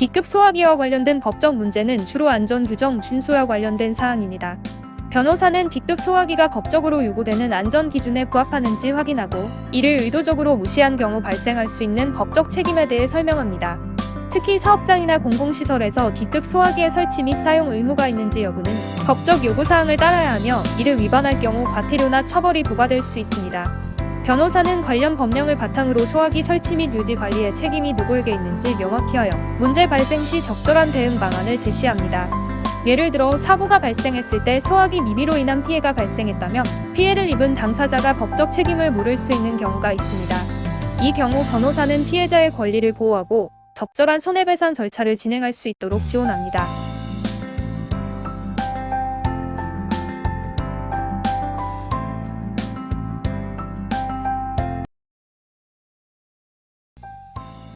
D급 소화기와 관련된 법적 문제는 주로 안전규정 준수와 관련된 사안입니다. 변호사는 D급 소화기가 법적으로 요구되는 안전 기준에 부합하는지 확인하고 이를 의도적으로 무시한 경우 발생할 수 있는 법적 책임에 대해 설명합니다. 특히 사업장이나 공공시설에서 D급 소화기의 설치 및 사용 의무가 있는지 여부는 법적 요구사항을 따라야 하며 이를 위반할 경우 과태료나 처벌이 부과될 수 있습니다. 변호사는 관련 법령을 바탕으로 소화기 설치 및 유지 관리의 책임이 누구에게 있는지 명확히 하여 문제 발생 시 적절한 대응 방안을 제시합니다. 예를 들어 사고가 발생했을 때 소화기 미비로 인한 피해가 발생했다면 피해를 입은 당사자가 법적 책임을 물을 수 있는 경우가 있습니다. 이 경우 변호사는 피해자의 권리를 보호하고 적절한 손해배상 절차를 진행할 수 있도록 지원합니다.